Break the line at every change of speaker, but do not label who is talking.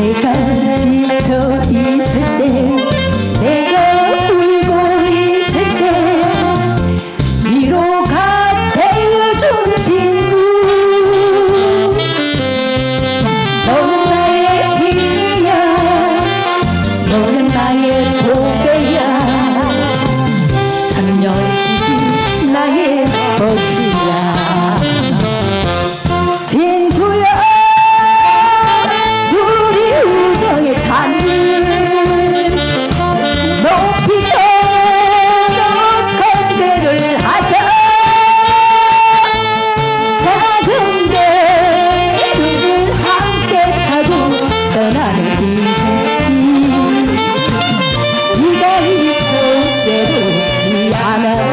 내가 지쳐 있을 때 내가 울고 있을 때 위로가 되어준 친구. 너는 나의 힘이야. 너는 나의 이가 있어 때도 없지 않아.